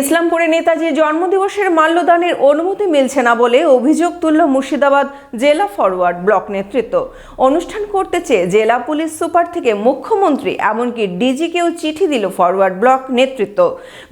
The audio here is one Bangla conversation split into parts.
ইসলামপুরে নেতাজির জন্মদিবসের মাল্যদানের অনুমতি মিলছে না বলে অভিযোগ তুলল মুর্শিদাবাদ জেলা ফরওয়ার্ড ব্লক নেতৃত্ব। অনুষ্ঠান করতে চেয়ে জেলা পুলিশ সুপার থেকে মুখ্যমন্ত্রী এমনকি ডিজিকেও চিঠি দিল ফরওয়ার্ড ব্লক নেতৃত্ব।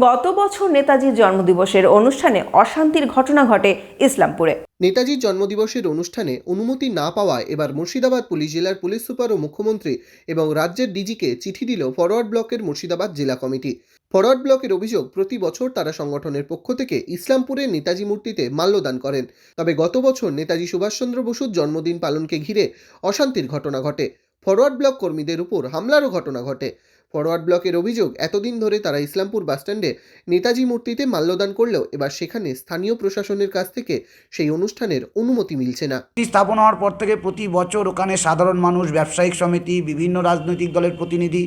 গত বছর নেতাজির জন্মদিবসের অনুষ্ঠানে অশান্তির ঘটনা ঘটে ইসলামপুরে। নেতাজির জন্মদিবসের অনুষ্ঠানে অনুমতি না পাওয়ায় এবার মুর্শিদাবাদ পুলিশ, জেলার পুলিশ সুপার ও মুখ্যমন্ত্রী এবং রাজ্যের ডিজিকে চিঠি দিল ফরওয়ার্ড ব্লকের মুর্শিদাবাদ জেলা কমিটি। ফরওয়ার্ড ব্লকের অভিযোগ, প্রতি বছর তারা সংগঠনের পক্ষ থেকে ইসলামপুরের নেতাজি মূর্তিতে মাল্যদান করেন। তবে গত বছর নেতাজি সুভাষচন্দ্র বসুর জন্মদিন পালনকে ঘিরে অশান্তির ঘটনা ঘটে। ফরওয়ার্ড ব্লক কর্মীদের উপর হামলারও ঘটনা ঘটে। ফরওয়ার্ড ব্লকের অভিযোগ, এতদিন ধরে তারা ইসলামপুর বাসস্ট্যান্ডে নেতাজি মূর্তিতে মাল্যদান করলেও এবার সেখানে স্থানীয় প্রশাসনের কাছ থেকে সেই অনুষ্ঠানের অনুমতি মিলছে না। স্থাপন হওয়ার পর থেকে প্রতি বছর ওখানে সাধারণ মানুষ, ব্যবসায়িক সমিতি, বিভিন্ন রাজনৈতিক দলের প্রতিনিধি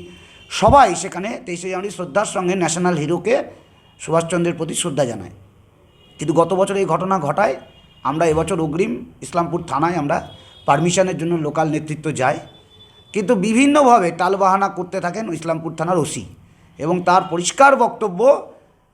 সবাই সেখানে তেইশে জানুয়ারি শ্রদ্ধার সঙ্গে ন্যাশনাল হিরোকে সুভাষচন্দ্রের প্রতি শ্রদ্ধা জানায়। কিন্তু গত বছর এই ঘটনা ঘটায়, আমরা এবছর অগ্রিম ইসলামপুর থানায় আমরা পারমিশনের জন্য লোকাল নেতৃত্ব যাই। কিন্তু বিভিন্নভাবে টালবাহানা করতে থাকেন ইসলামপুর থানার ওসি এবং তার পরিষ্কার বক্তব্য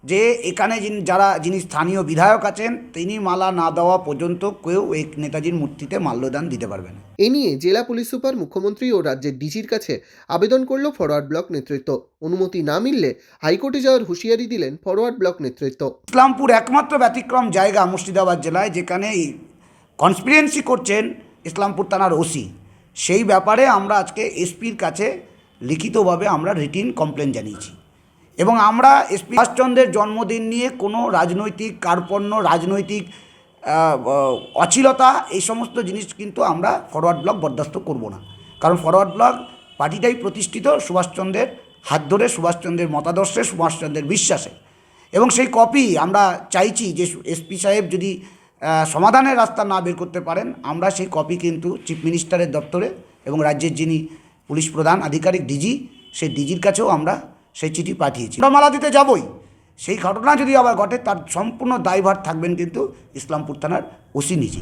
যে এখানে যিনি যারা যিনি স্থানীয় বিধায়ক আছেন তিনি মালা না দেওয়া পর্যন্ত কেউ এই নেতাজির মূর্তিতে মাল্যদান দিতে পারবে না। এ নিয়ে জেলা পুলিশ সুপার মুখ্যমন্ত্রী ও রাজ্যের ডিজির কাছে আবেদন করল ফরওয়ার্ড ব্লক নেতৃত্ব। অনুমতি না মিললে হাইকোর্টে যাওয়ার হুঁশিয়ারি দিলেন ফরওয়ার্ড ব্লক নেতৃত্ব। ইসলামপুর একমাত্র ব্যতিক্রম জায়গা মুর্শিদাবাদ জেলায় যেখানে কনস্পিরেন্সি করছেন ইসলামপুর থানার ওসি। সেই ব্যাপারে আমরা আজকে এসপির কাছে লিখিতভাবে আমরা রিটিন কমপ্লেন জানিয়েছি। এবং আমরা এসপি সুভাষচন্দ্রের জন্মদিন নিয়ে কোনো রাজনৈতিক কার্পণ্য, রাজনৈতিক অচিলতা এই সমস্ত জিনিস কিন্তু আমরা ফরওয়ার্ড ব্লক বরদাস্ত করব না। কারণ ফরওয়ার্ড ব্লক পার্টিটাই প্রতিষ্ঠিত সুভাষচন্দ্রের হাত ধরে, সুভাষচন্দ্রের মতাদর্শে, সুভাষচন্দ্রের বিশ্বাসে। এবং সেই কপি আমরা চাইছি যে এসপি সাহেব যদি সমাধানের রাস্তা না বের করতে পারেন। আমরা সেই কপি কিন্তু চিফ মিনিস্টারের দপ্তরে এবং রাজ্যের যিনি পুলিশ প্রধান, আধিকারিক ডিজি সেই ডিজির কাছেও আমরা সেই চিঠি পাঠিয়েছি। আমরা মালা দিতে যাবই। সেই ঘটনা যদি আবার ঘটে, তার সম্পূর্ণ দায়ভার থাকবেন কিন্তু ইসলামপুর থানার ওসি নিজে